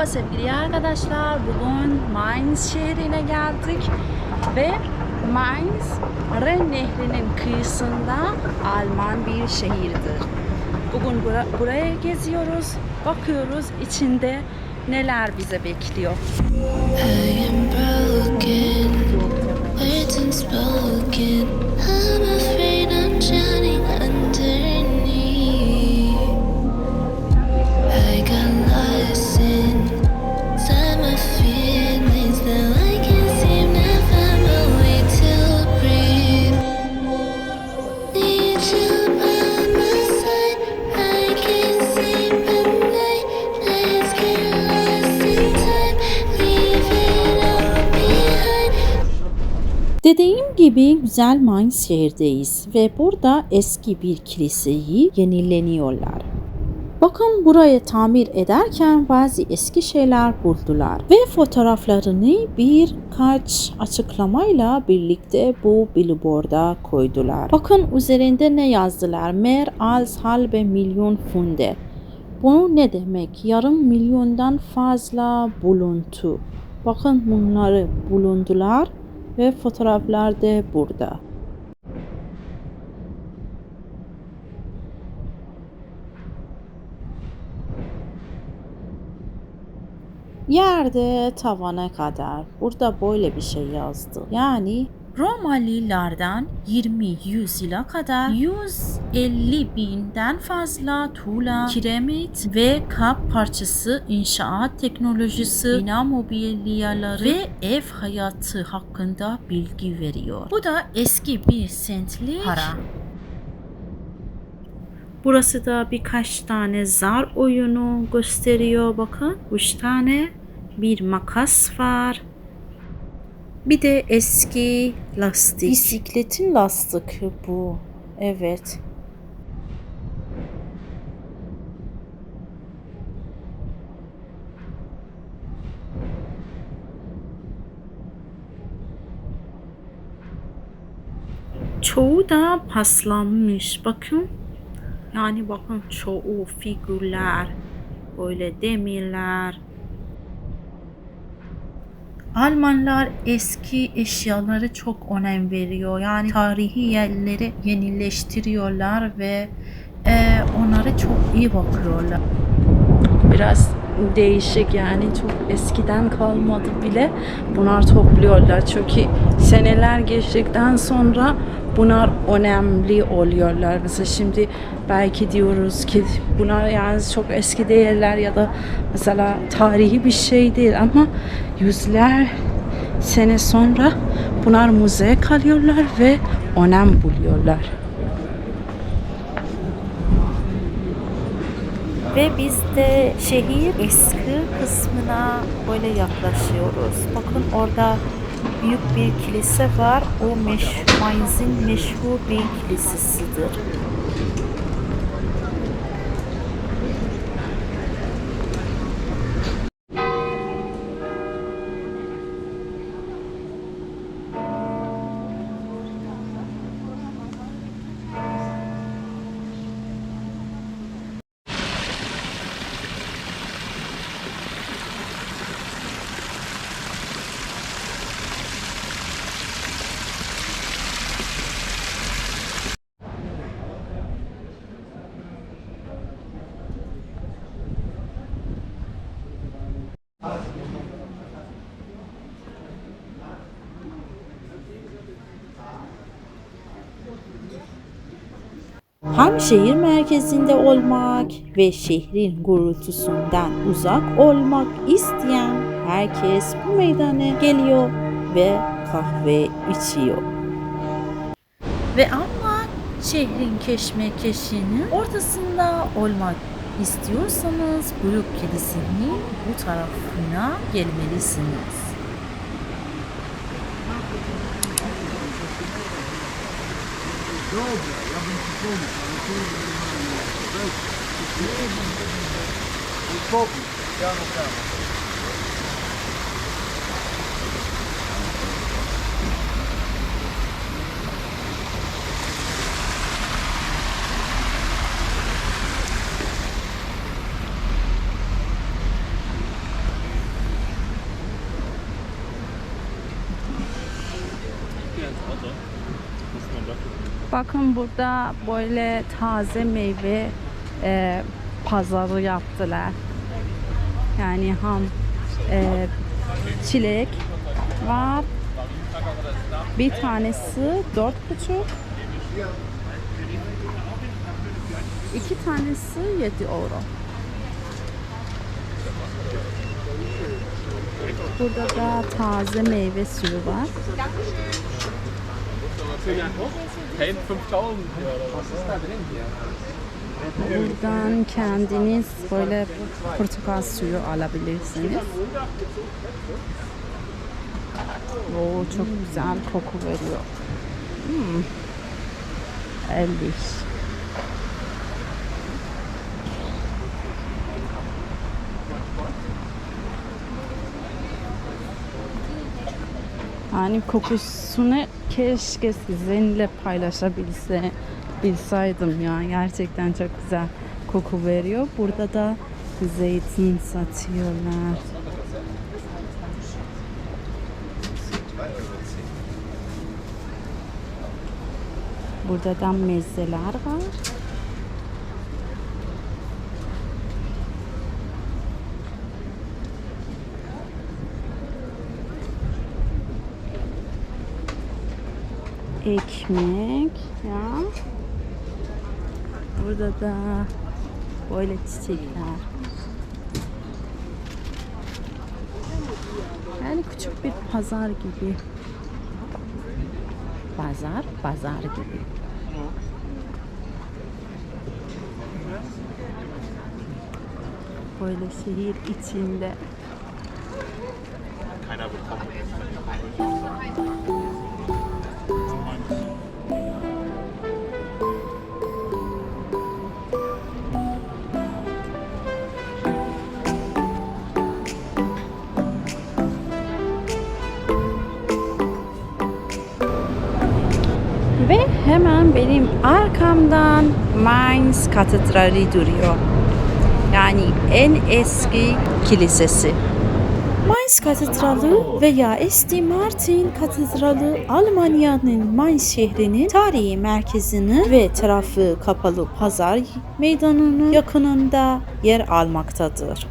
Merhaba sevgili arkadaşlar. Bugün Mainz şehrine geldik ve Mainz Ren Nehri'nin kıyısında Alman bir şehirdir. Bugün bura- buraya geziyoruz, bakıyoruz içinde neler bize bekliyor. I am broken. Gibi güzel Mainz şehirdeyiz ve burada eski bir kiliseyi yenileniyorlar. Bakın burayı tamir ederken bazı eski şeyler buldular ve fotoğraflarını birkaç açıklamayla birlikte bu billboard'a koydular. Bakın üzerinde ne yazdılar? Mer als halbe milyon funde. Bu ne demek? Yarım milyondan fazla buluntu. Bakın bunları bulundular ve fotoğraflar da burada. Yerde tavana kadar. Burada böyle bir şey yazdı. Yani Romalılardan 20 yüzyıla kadar 150 binden fazla tuğla, kiremit ve kap parçası, inşaat teknolojisi, bina mobilyaları ve ev hayatı hakkında bilgi veriyor. Bu da eski bir sentlik para. Burası da birkaç tane zar oyunu gösteriyor. Bakın üç tane bir makas var. Bir de eski lastik. Bisikletin lastik bu. Evet. Çoğu da paslanmış. Bakın. Yani bakın çoğu figürler, böyle demirler. Almanlar eski eşyaları çok önem veriyor. Yani tarihi yerleri yenileştiriyorlar ve e, onlara çok iyi bakıyorlar. Biraz değişik yani çok eskiden kalmadı bile bunlar topluyorlar çünkü seneler geçtikten sonra bunlar önemli oluyorlar. Mesela şimdi belki diyoruz ki bunlar yani çok eski değerler ya da mesela tarihi bir şey değil ama yüzler sene sonra bunlar müzeye kalıyorlar ve önem buluyorlar. Ve biz de şehir eski kısmına böyle yaklaşıyoruz. Bakın orada büyük bir kilise var. O meş Mainz'in meşhur bir kilisesidir. Ham şehir merkezinde olmak ve şehrin gurultusundan uzak olmak isteyen herkes bu meydana geliyor ve kahve içiyor. Ve ama şehrin keşmekeşinin ortasında olmak istiyorsanız Blue Kedisi'nin bu tarafına gelmelisiniz. Dobra. Утопність, я на Bakın burada böyle taze meyve e, pazarı yaptılar. Yani ham e, çilek var. Bir tanesi dört buçuk. İki tanesi 7 euro. Burada da taze meyve suyu var. 10, 5000 hier oder was ist da drin hier? Buradan kendiniz böyle portakal suyu alabilirsiniz. Oo, çok güzel koku veriyor. Hmm. Elvis. Yani kokusunu keşke sizinle paylaşabilse bilseydim ya. Gerçekten çok güzel koku veriyor. Burada da zeytin satıyorlar. Burada da mezeler var. Ekmek ya. Burada da böyle çiçekler. Yani küçük bir pazar gibi. Pazar, pazar gibi. Böyle şehir içinde. Arkamdan Mainz Katedrali duruyor. Yani en eski kilisesi. Mainz Katedrali veya St. Martin Katedrali Almanya'nın Mainz şehrinin tarihi merkezini ve tarafı kapalı pazar meydanının yakınında yer almaktadır.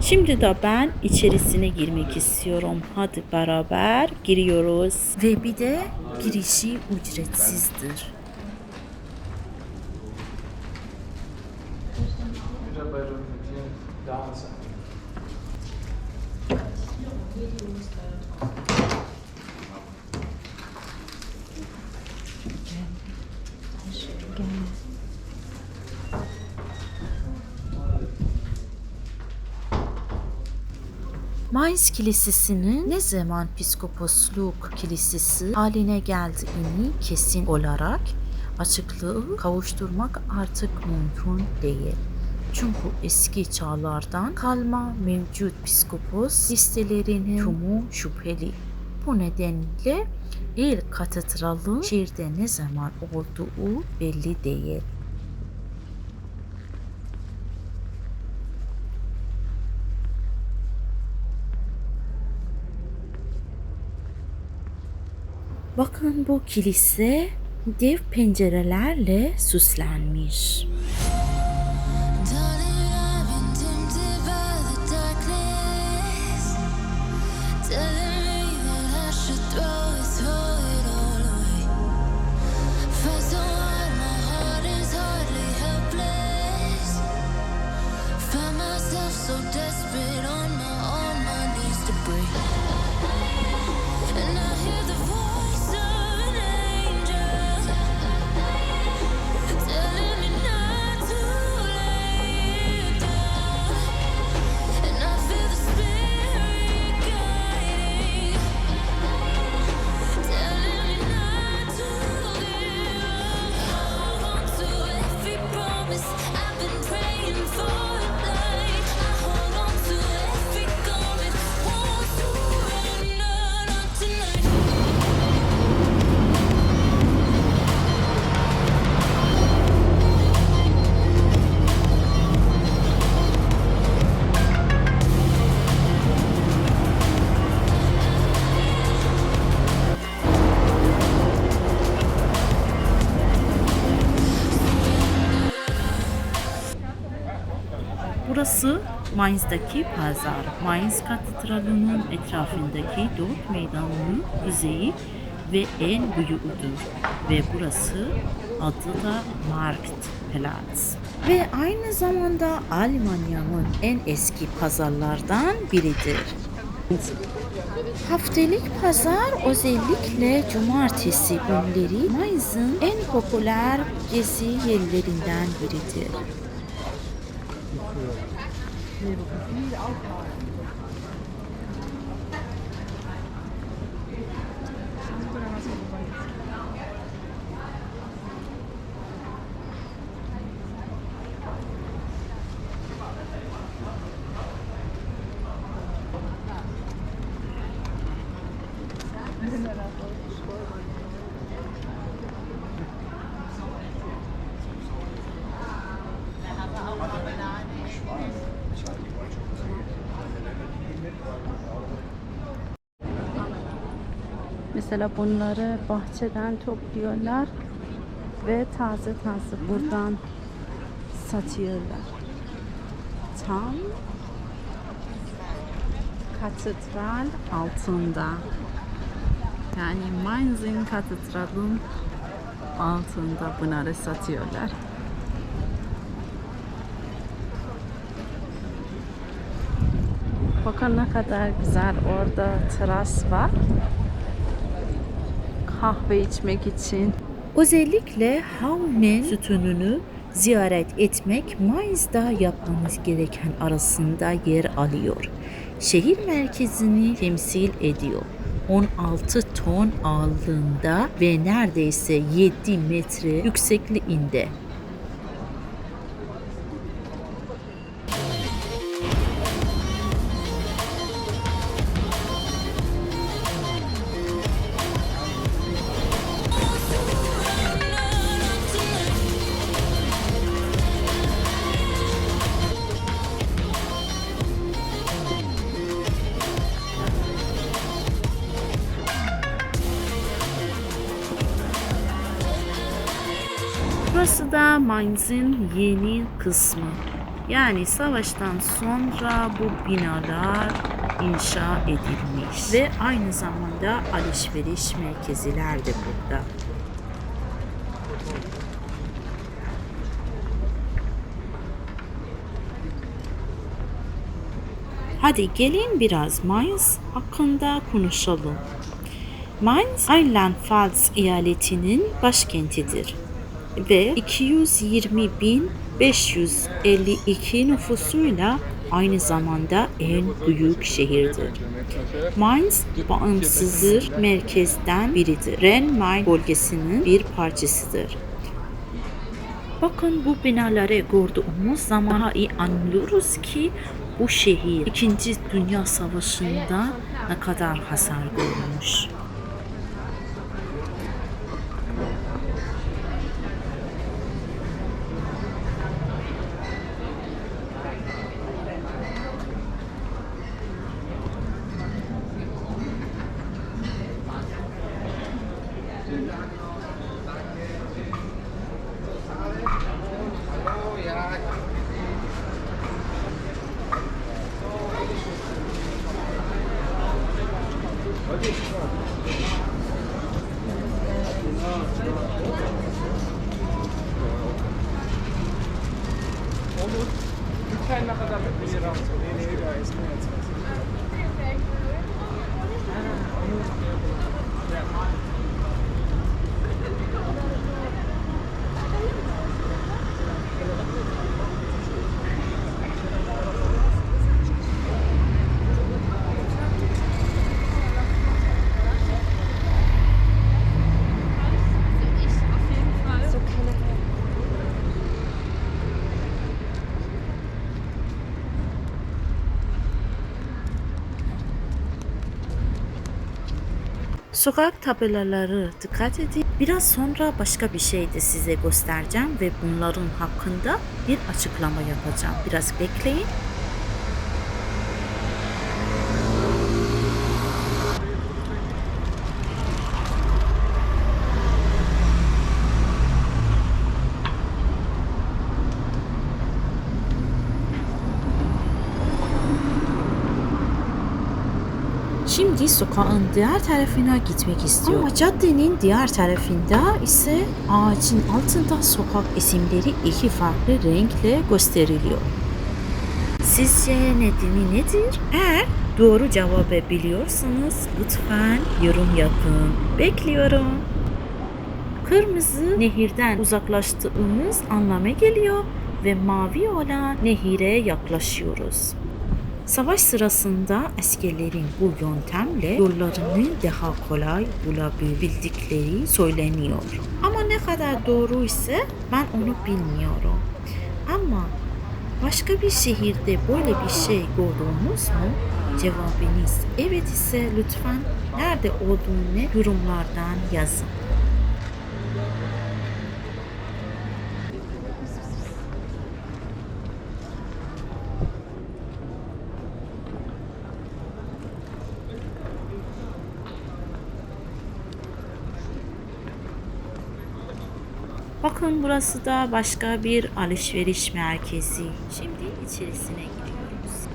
Şimdi de ben içerisine girmek istiyorum. Hadi beraber giriyoruz. Ve bir de girişi ücretsizdir. Mainz Kilisesi'nin ne zaman piskoposluk kilisesi haline geldiğini kesin olarak açıklığı kavuşturmak artık mümkün değil. Çünkü eski çağlardan kalma mevcut piskopos listelerinin tümü şüpheli. Bu nedenle ilk katedralın şehirde ne zaman olduğu belli değil. Bakın bu kilise dev pencerelerle süslenmiş. Burası Mainz'daki pazar. Mainz Katedrali'nin etrafındaki dört meydanının kuzeyi ve en büyüğüdür. Ve burası adı da Marktplatz. Ve aynı zamanda Almanya'nın en eski pazarlardan biridir. Haftalık pazar özellikle cumartesi günleri Mainz'ın en popüler gezi yerlerinden biridir. Philosophie aufbauen. Mesela bunları bahçeden topluyorlar ve taze taze buradan satıyorlar. Tam katedral altında. Yani Mainz'in katedralın altında bunları satıyorlar. Bakın ne kadar güzel orada teras var. Kahve içmek için. Özellikle Haumen sütununu ziyaret etmek Mainz'da yapmanız gereken arasında yer alıyor. Şehir merkezini temsil ediyor. 16 ton ağırlığında ve neredeyse 7 metre yüksekliğinde. Mainz'in yeni kısmı. Yani savaştan sonra bu binalar inşa edilmiş ve aynı zamanda alışveriş merkeziler de burada. Hadi gelin biraz Mainz hakkında konuşalım. Mainz, Rheinland-Pfalz eyaletinin başkentidir ve 220.552 nüfusuyla aynı zamanda en büyük şehirdir. Mainz bağımsızdır merkezden biridir. Ren-Main bölgesinin bir parçasıdır. Bakın bu binaları gördüğümüz zaman daha iyi anlıyoruz ki bu şehir 2. Dünya Savaşı'nda ne kadar hasar görmüş. Olur. Lütfen ne kadar bir lira olsun. Yeni ev ailesine yatsın. Sokak tabelaları dikkat edin. Biraz sonra başka bir şey de size göstereceğim ve bunların hakkında bir açıklama yapacağım. Biraz bekleyin. Şimdi sokağın diğer tarafına gitmek istiyorum. Ama caddenin diğer tarafında ise ağacın altında sokak isimleri iki farklı renkle gösteriliyor. Sizce nedeni nedir? Eğer doğru cevabı biliyorsanız lütfen yorum yapın. Bekliyorum. Kırmızı nehirden uzaklaştığımız anlama geliyor ve mavi olan nehire yaklaşıyoruz. Savaş sırasında askerlerin bu yöntemle yollarını daha kolay bulabildikleri söyleniyor. Ama ne kadar doğru ise ben onu bilmiyorum. Ama başka bir şehirde böyle bir şey gördünüz mü? Cevabınız evet ise lütfen nerede olduğunu yorumlardan yazın. Bakın burası da başka bir alışveriş merkezi. Şimdi içerisine giriyoruz.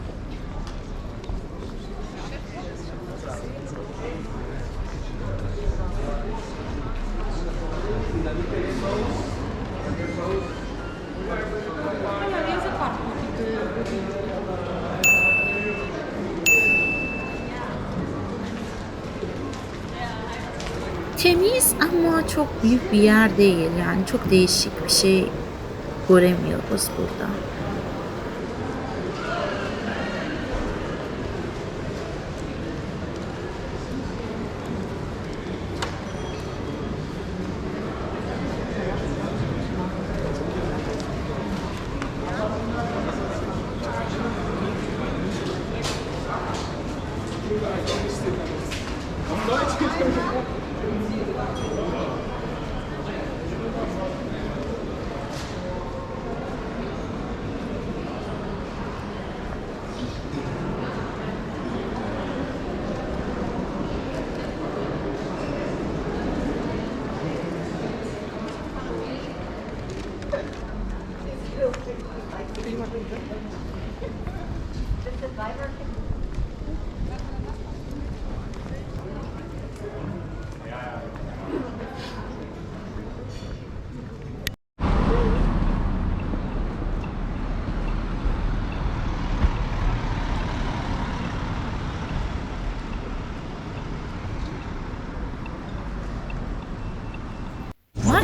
Temiz ama çok büyük bir yer değil. Yani çok değişik bir şey göremiyoruz burada.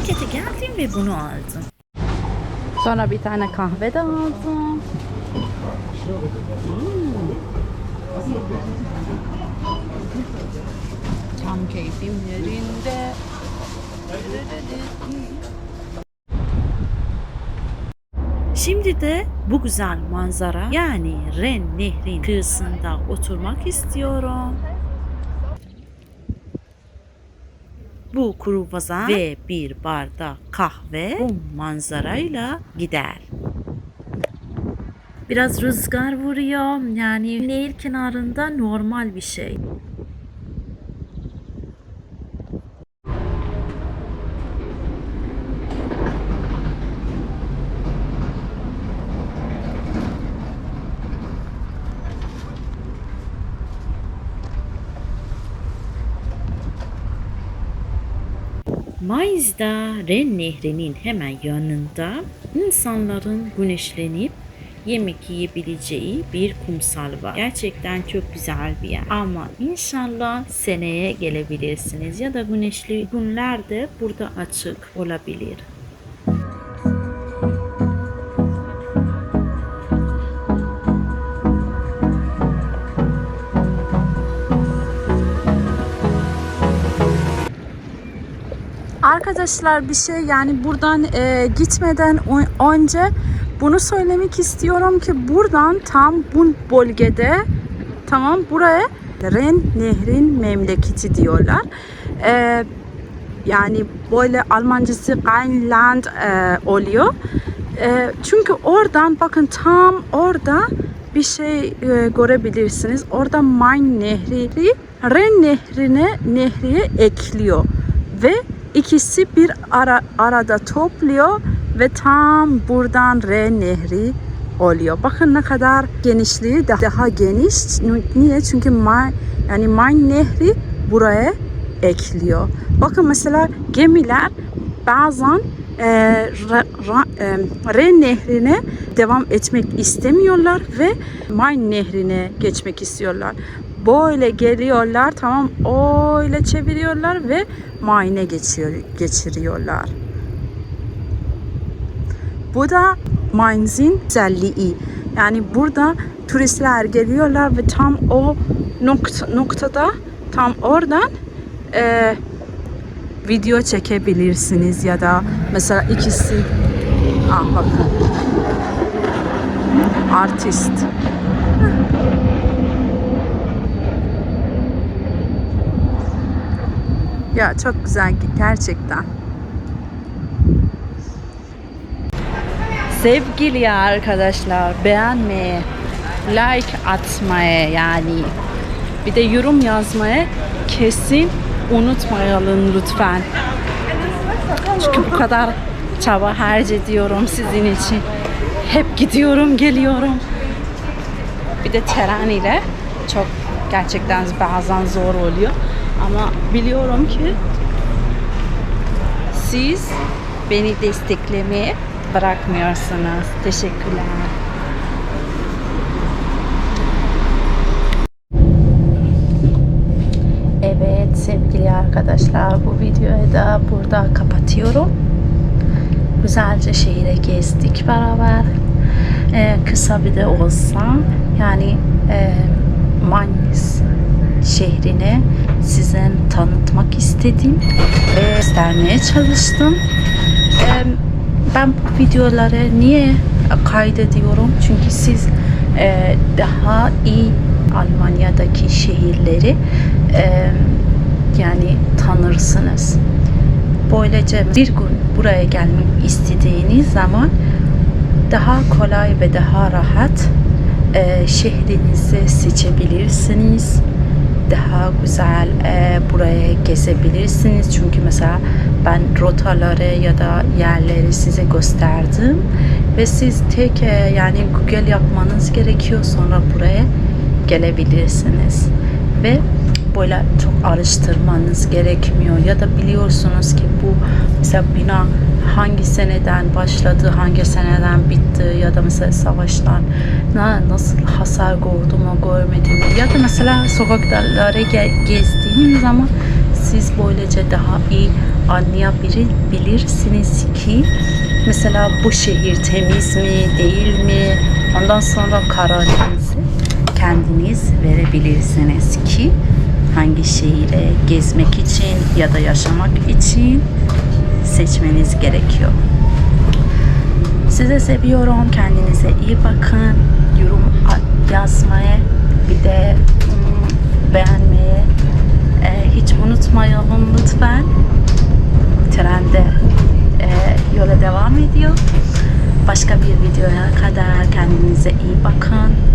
Markete geldim ve bunu aldım. Sonra bir tane kahve de aldım. Tam keyfim yerinde. Şimdi de bu güzel manzara yani Ren Nehri'nin kıyısında oturmak istiyorum. Bu kuru vazan ve bir bardak kahve bu manzarayla gider. Biraz rüzgar vuruyor yani nehir kenarında normal bir şey. Mayıs'da Ren Nehri'nin hemen yanında insanların güneşlenip yemek yiyebileceği bir kumsal var. Gerçekten çok güzel bir yer. Ama inşallah seneye gelebilirsiniz ya da güneşli günlerde burada açık olabilir. Arkadaşlar bir şey yani buradan e, gitmeden önce bunu söylemek istiyorum ki buradan tam bu bölgede tamam buraya Ren Nehrin memleketi diyorlar. E, yani böyle Almancası Rheinland e, oluyor. E, çünkü oradan bakın tam orada bir şey e, görebilirsiniz. Orada Main Nehri Ren Nehri'ne nehriye ekliyor ve ikisi bir ara, arada topluyor ve tam buradan Ren Nehri oluyor. Bakın ne kadar genişliği daha, geniş. Niye? Çünkü Main, yani Main Nehri buraya ekliyor. Bakın mesela gemiler bazen e, Ra- Ra- e, Ren Nehri'ne devam etmek istemiyorlar ve Main Nehri'ne geçmek istiyorlar. Böyle geliyorlar tamam öyle çeviriyorlar ve Main'e geçiyor, geçiriyorlar. Bu da Mainz'in güzelliği. Yani burada turistler geliyorlar ve tam o nokta, noktada tam oradan e, video çekebilirsiniz ya da mesela ikisi ah bakın artist ya çok güzel gerçekten sevgili arkadaşlar beğenmeye like atmaya yani bir de yorum yazmaya kesin unutmayalım lütfen. Çünkü bu kadar çaba harcıyorum sizin için. Hep gidiyorum, geliyorum. Bir de tren ile çok gerçekten bazen zor oluyor. Ama biliyorum ki siz beni desteklemeye bırakmıyorsunuz. Teşekkürler. Evet sevgili arkadaşlar bu videoyu da burada kapatıyorum. Güzelce şehire gezdik beraber. Ee, kısa bir de olsa yani e, Manis şehrine size tanıtmak istedim ve göstermeye çalıştım. Ee, ben bu videoları niye kaydediyorum? Çünkü siz e, daha iyi Almanya'daki şehirleri e, yani tanırsınız. Böylece bir gün buraya gelmek istediğiniz zaman daha kolay ve daha rahat e, şehrinizi seçebilirsiniz. Daha güzel e, buraya gezebilirsiniz. Çünkü mesela ben rotaları ya da yerleri size gösterdim ve siz tek e, yani Google yapmanız gerekiyor sonra buraya gelebilirsiniz ve böyle çok araştırmanız gerekmiyor. Ya da biliyorsunuz ki bu mesela bina hangi seneden başladı, hangi seneden bitti ya da mesela savaştan na- nasıl hasar gördü mü görmedi mi? Ya da mesela sokakları ge- gezdiğim zaman siz böylece daha iyi anlayabilirsiniz ki mesela bu şehir temiz mi değil mi? Ondan sonra kararınızı kendiniz verebilirsiniz ki hangi şehire gezmek için ya da yaşamak için seçmeniz gerekiyor. Size seviyorum. Kendinize iyi bakın. Yorum yazmaya bir de mm, beğenmeye e, hiç unutmayalım lütfen. Trende e, yola devam ediyor. Başka bir videoya kadar kendinize iyi bakın.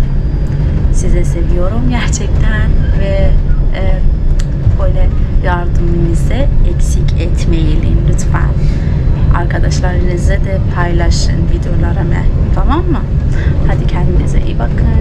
Size seviyorum gerçekten ve e, böyle yardımınızı eksik etmeyin lütfen. Arkadaşlarınızla de paylaşın videolarımı. Tamam mı? Hadi kendinize iyi bakın.